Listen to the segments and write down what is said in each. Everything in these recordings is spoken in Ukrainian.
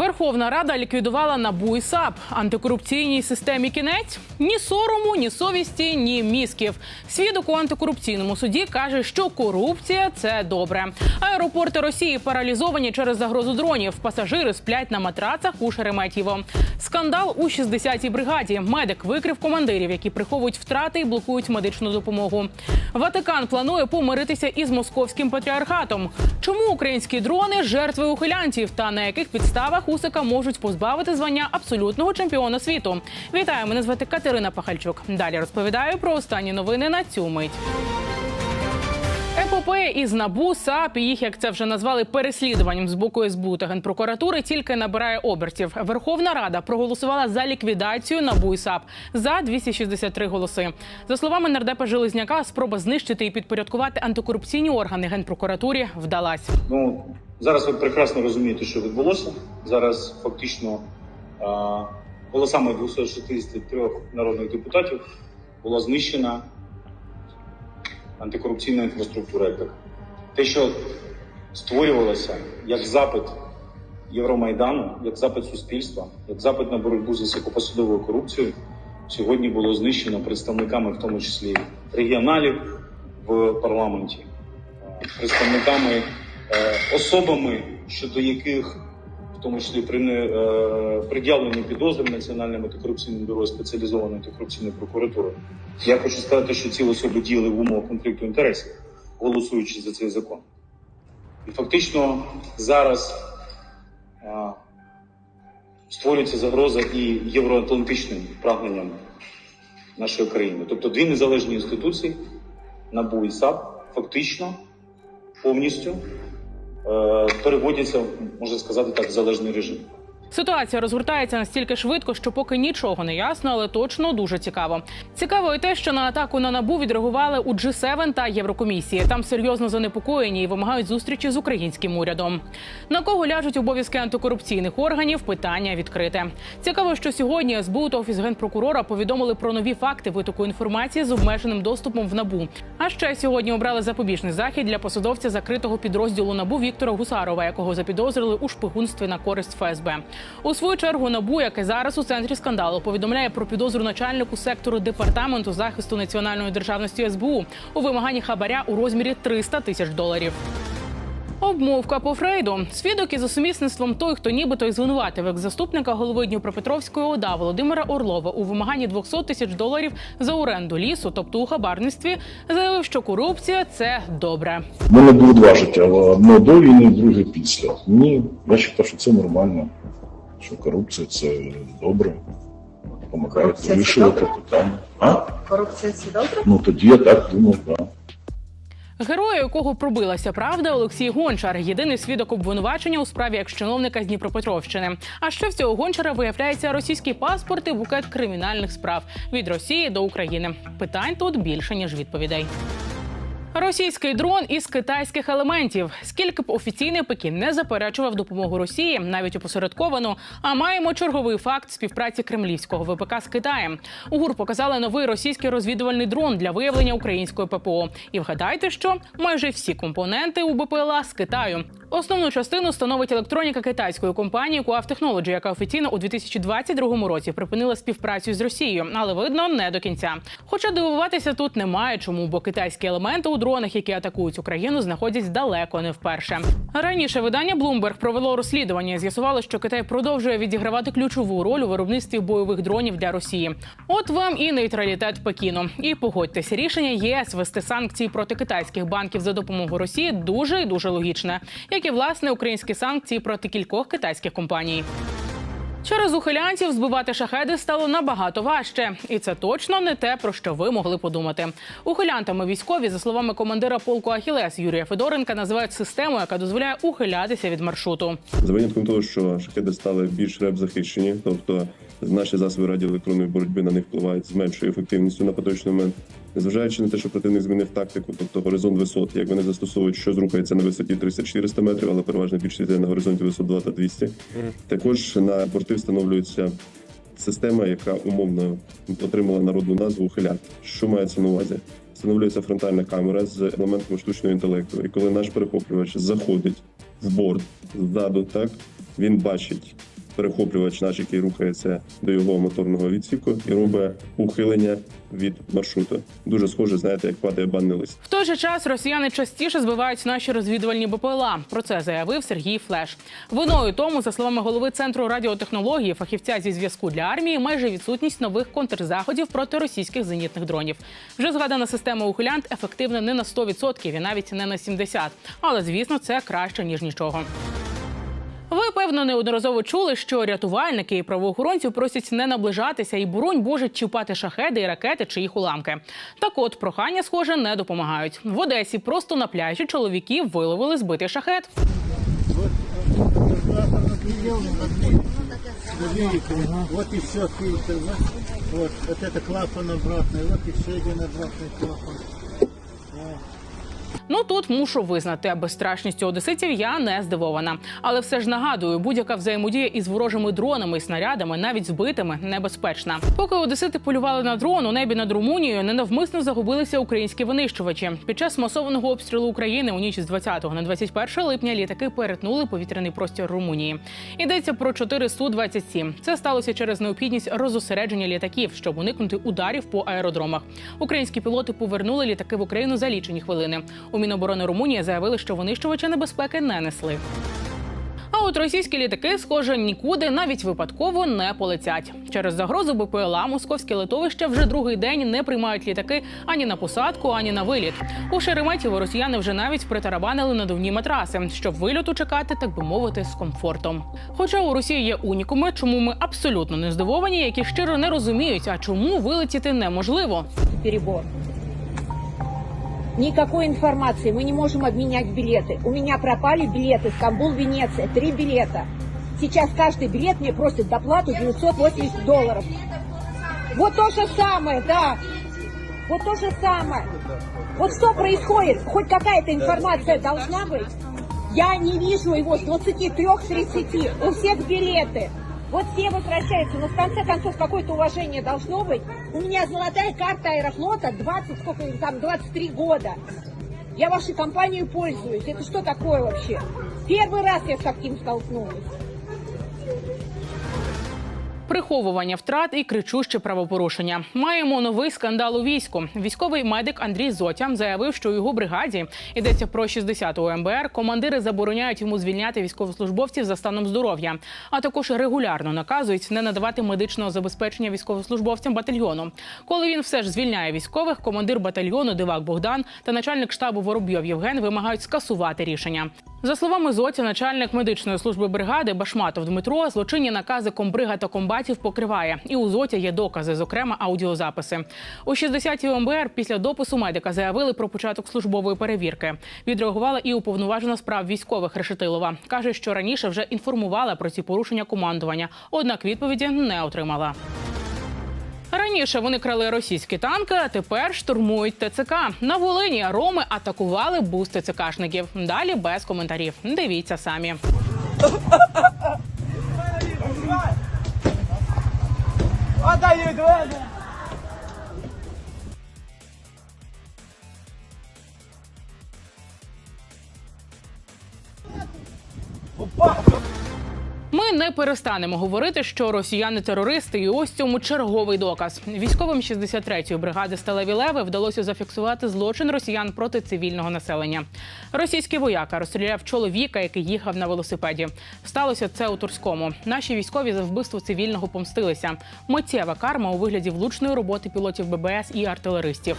Верховна Рада ліквідувала НАБУ і САП. Антикорупційній системі кінець ні сорому, ні совісті, ні мізків. Свідок у антикорупційному суді каже, що корупція це добре. Аеропорти Росії паралізовані через загрозу дронів. Пасажири сплять на матрацах у Шереметьєво. Скандал у 60-й бригаді. Медик викрив командирів, які приховують втрати і блокують медичну допомогу. Ватикан планує помиритися із московським патріархатом. Чому українські дрони жертви ухилянтів та на яких підставах Усика можуть позбавити звання абсолютного чемпіона світу? Вітаю, мене звати Катерина Пахальчук. Далі розповідаю про останні новини на цю мить. Епопея із НАБУ, САП і їх, як це вже назвали, переслідуванням з боку СБУ та генпрокуратури тільки набирає обертів. Верховна Рада проголосувала за ліквідацію НАБУ і САП за 263 голоси. За словами нардепа Железняка, спроба знищити і підпорядкувати антикорупційні органи генпрокуратурі вдалась. Ну зараз ви прекрасно розумієте, що відбулося. Зараз фактично голосами 263 народних депутатів була знищена антикорупційна інфраструктура. Те, що створювалося як запит Євромайдану, як запит суспільства, як запит на боротьбу з високопосадовою корупцією, сьогодні було знищено представниками, в тому числі регіоналів в парламенті, представниками особами, щодо яких, в тому числі при е, підозри Національним антикорупційним бюро спеціалізованої антикорупційної прокуратури. Я хочу сказати, що ці особи діяли в умовах конфлікту інтересів, голосуючи за цей закон. І фактично зараз а, створюється загроза і євроатлантичним прагненням нашої країни. Тобто дві незалежні інституції, НАБУ і САП, фактично повністю е, переводяться, можна сказати так, в залежний режим. Ситуація розгортається настільки швидко, що поки нічого не ясно, але точно дуже цікаво. Цікаво і те, що на атаку на набу відреагували у G7 та Єврокомісії. Там серйозно занепокоєні і вимагають зустрічі з українським урядом. На кого ляжуть обов'язки антикорупційних органів? Питання відкрите. Цікаво, що сьогодні СБУ та офіс генпрокурора повідомили про нові факти витоку інформації з обмеженим доступом в набу. А ще сьогодні обрали запобіжний захід для посадовця закритого підрозділу набу Віктора Гусарова, якого запідозрили у шпигунстві на користь ФСБ. У свою чергу набу, яке зараз у центрі скандалу, повідомляє про підозру начальнику сектору департаменту захисту національної державності СБУ у вимаганні хабаря у розмірі 300 тисяч доларів. Обмовка по Фрейду. Свідок із сумісництвом той, хто нібито й звинуватив екс-заступника голови Дніпропетровської ОДА Володимира Орлова у вимаганні 200 тисяч доларів за оренду лісу, тобто у хабарництві, заявив, що корупція це добре. У мене було два життя: одне до війни, друге після. Ні, я що це нормально, що корупція це добре, це вирішувати добре? питання. А? Корупція це добре? Ну тоді я так думав, так. Да. Герой, у якого пробилася правда, Олексій Гончар, єдиний свідок обвинувачення у справі екс-чиновника з Дніпропетровщини. А ще в цього гончара виявляється російський паспорт і букет кримінальних справ від Росії до України. Питань тут більше ніж відповідей. Російський дрон із китайських елементів. Скільки б офіційний Пекін не заперечував допомогу Росії, навіть опосередковану, а маємо черговий факт співпраці кремлівського ВПК з Китаєм. У ГУР показали новий російський розвідувальний дрон для виявлення української ППО. І вгадайте, що майже всі компоненти у БПЛА з Китаю. Основну частину становить електроніка китайської компанії Coaf Technology, яка офіційно у 2022 році припинила співпрацю з Росією, але видно не до кінця. Хоча дивуватися тут немає чому, бо китайські елементи у дронах, які атакують Україну, знаходять далеко не вперше. Раніше видання Bloomberg провело розслідування. З'ясувало, що Китай продовжує відігравати ключову роль у виробництві бойових дронів для Росії. От вам і нейтралітет Пекіну. І погодьтесь, рішення ЄС вести санкції проти китайських банків за допомогою Росії дуже і дуже логічне, як і власне українські санкції проти кількох китайських компаній. Через ухилянців збивати шахеди стало набагато важче, і це точно не те, про що ви могли подумати. Ухилянтами військові, за словами командира полку Ахілес Юрія Федоренка, називають систему, яка дозволяє ухилятися від маршруту. За винятком того, що шахеди стали більш реп захищені, тобто наші засоби радіоелектронної боротьби на них впливають з меншою ефективністю на поточний момент. Незважаючи на те, що противник змінив тактику, тобто горизонт висот, як вони застосовують, що зрухається на висоті 300-400 метрів, але переважно більше йде на горизонті висот 2 та 200. Також на борти встановлюється система, яка умовно отримала народну назву ухилят. Що мається на увазі? Встановлюється фронтальна камера з елементами штучного інтелекту. І коли наш перехоплювач заходить в борт ззаду, так він бачить перехоплювач наш, який рухається до його моторного відсіку і робить ухилення від маршруту. Дуже схоже, знаєте, як падає банний. В той же час росіяни частіше збивають наші розвідувальні БПЛА. Про це заявив Сергій Флеш. Виною тому, за словами голови центру радіотехнології, фахівця зі зв'язку для армії, майже відсутність нових контрзаходів проти російських зенітних дронів. Вже згадана система ухилянт ефективна не на 100% і навіть не на 70%. Але звісно, це краще ніж нічого. Ви певно неодноразово чули, що рятувальники і правоохоронців просять не наближатися і боронь Боже чіпати шахеди і ракети чи їх уламки. Так от прохання, схоже, не допомагають. В Одесі просто на пляжі чоловіки виловили збитий шахет. Видите, вот еще фильтр, вот, вот, вот это клапан обратный, вот еще один обратный клапан. Ну тут мушу визнати, безстрашністю одеситів я не здивована. Але все ж нагадую, будь-яка взаємодія із ворожими дронами і снарядами, навіть збитими, небезпечна. Поки одесити полювали на дрон у небі над Румунією, ненавмисно загубилися українські винищувачі. Під час масованого обстрілу України у ніч з 20 на 21 липня літаки перетнули повітряний простір Румунії. Йдеться про 4 су 27 Це сталося через необхідність розосередження літаків, щоб уникнути ударів по аеродромах. Українські пілоти повернули літаки в Україну за лічені хвилини. У Міноборони Румунії заявили, що винищувачі небезпеки не несли. А от російські літаки, схоже, нікуди навіть випадково не полетять. Через загрозу БПЛА московські литовища вже другий день не приймають літаки ані на посадку, ані на виліт. У Шереметьєво росіяни вже навіть притарабанили надувні матраси, щоб вильоту чекати, так би мовити, з комфортом. Хоча у Росії є унікуми, чому ми абсолютно не здивовані, які щиро не розуміють, а чому вилетіти неможливо. перебор. Никакой информации, мы не можем обменять билеты. У меня пропали билеты Стамбул, Венеция, три билета. Сейчас каждый билет мне просит доплату 980 долларов. Вот то же самое, да. Вот то же самое. Вот что происходит? Хоть какая-то информация должна быть? Я не вижу его с 23-30. У всех билеты. Вот все возвращаются, но в конце концов какое-то уважение должно быть. У меня золотая карта Аэрофлота 20, сколько там, 23 года. Я вашей компанией пользуюсь. Это что такое вообще? Первый раз я с таким столкнулась. Приховування втрат і кричуще правопорушення. Маємо новий скандал у війську. Військовий медик Андрій Зотя заявив, що у його бригаді йдеться про 60-го МБР. Командири забороняють йому звільняти військовослужбовців за станом здоров'я, а також регулярно наказують не надавати медичного забезпечення військовослужбовцям батальйону. Коли він все ж звільняє військових, командир батальйону Дивак Богдан та начальник штабу Воробйов Євген вимагають скасувати рішення. За словами Зоті, начальник медичної служби бригади Башматов Дмитро злочинні накази комбрига та комбатів покриває. І у Зоті є докази, зокрема аудіозаписи. У 60-й ОМБР після допису медика заявили про початок службової перевірки. Відреагувала і уповноважена справ військових Решетилова. каже, що раніше вже інформувала про ці порушення командування, однак відповіді не отримала. Раніше вони крали російські танки, а тепер штурмують ТЦК. На Волині роми атакували бус ТЦКшників. Далі без коментарів. Дивіться самі. Перестанемо говорити, що росіяни терористи, і ось цьому черговий доказ. Військовим 63-ї бригади Сталеві Леви вдалося зафіксувати злочин росіян проти цивільного населення. Російський вояка розстріляв чоловіка, який їхав на велосипеді. Сталося це у Турському. Наші військові за вбивство цивільного помстилися. Миттєва карма у вигляді влучної роботи пілотів ББС і артилеристів.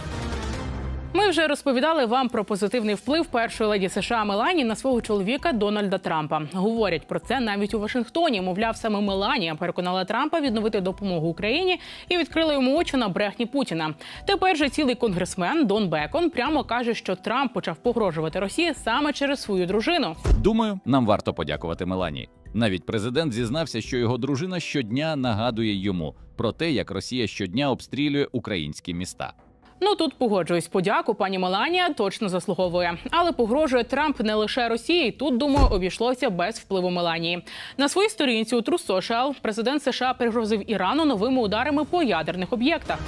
Ми вже розповідали вам про позитивний вплив першої леді США Мелані на свого чоловіка Дональда Трампа. Говорять про це навіть у Вашингтоні. Мовляв, саме Меланія переконала Трампа відновити допомогу Україні і відкрила йому очі на брехні Путіна. Тепер же цілий конгресмен Дон Бекон прямо каже, що Трамп почав погрожувати Росії саме через свою дружину. Думаю, нам варто подякувати Мелані. Навіть президент зізнався, що його дружина щодня нагадує йому про те, як Росія щодня обстрілює українські міста. Ну тут погоджуюсь. Подяку пані Меланія точно заслуговує. Але погрожує Трамп не лише Росії. Тут думаю, обійшлося без впливу Меланії. На своїй сторінці у True Social президент США пригрозив Ірану новими ударами по ядерних об'єктах.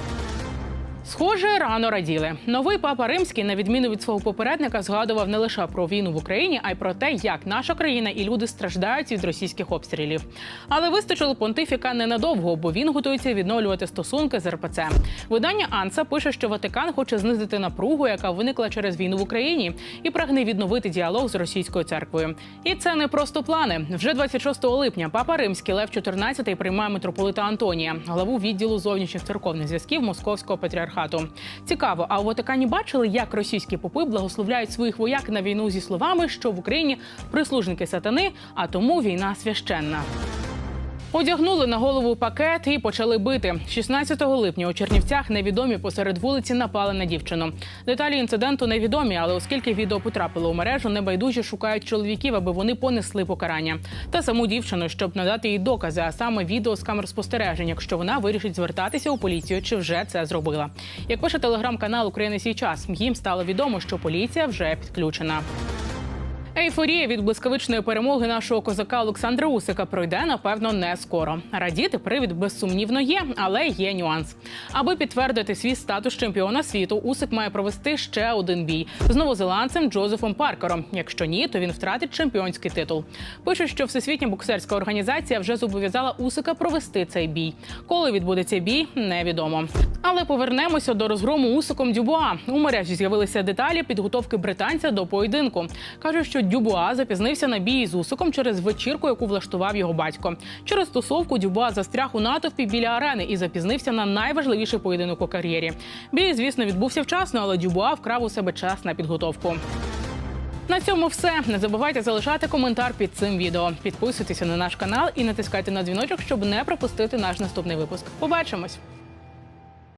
Схоже, рано раділи. Новий папа римський, на відміну від свого попередника, згадував не лише про війну в Україні, а й про те, як наша країна і люди страждають від російських обстрілів. Але вистачило понтифіка ненадовго, бо він готується відновлювати стосунки з РПЦ. Видання Анса пише, що Ватикан хоче знизити напругу, яка виникла через війну в Україні, і прагне відновити діалог з російською церквою. І це не просто плани. Вже 26 липня папа римський Лев XIV приймає митрополита Антонія, главу відділу зовнішніх церковних зв'язків Московського патріархату. Цікаво, а у Ватикані бачили, як російські попи благословляють своїх вояк на війну зі словами, що в Україні прислужники сатани, а тому війна священна. Одягнули на голову пакет і почали бити. 16 липня у Чернівцях невідомі посеред вулиці напали на дівчину. Деталі інциденту невідомі, але оскільки відео потрапило у мережу, небайдужі шукають чоловіків, аби вони понесли покарання. Та саму дівчину, щоб надати їй докази, а саме відео з камер спостережень, якщо вона вирішить звертатися у поліцію, чи вже це зробила. Як пише телеграм-канал України сій час, їм стало відомо, що поліція вже підключена. Ейфорія від блискавичної перемоги нашого козака Олександра Усика пройде напевно не скоро. Радіти привід безсумнівно є, але є нюанс. Аби підтвердити свій статус чемпіона світу, Усик має провести ще один бій з новозеландцем Джозефом Паркером. Якщо ні, то він втратить чемпіонський титул. Пишуть, що Всесвітня боксерська організація вже зобов'язала Усика провести цей бій. Коли відбудеться бій, невідомо. Але повернемося до розгрому Усиком Дюбуа. У мережі з'явилися деталі підготовки британця до поєдинку. Кажуть, що Дюбуа запізнився на бій з Усиком через вечірку, яку влаштував його батько. Через тусовку Дюбуа застряг у натовпі біля арени і запізнився на найважливіший поєдинок у кар'єрі. Бій, звісно, відбувся вчасно, але Дюбуа вкрав у себе час на підготовку. На цьому все. Не забувайте залишати коментар під цим відео. Підписуйтеся на наш канал і натискайте на дзвіночок, щоб не пропустити наш наступний випуск. Побачимось!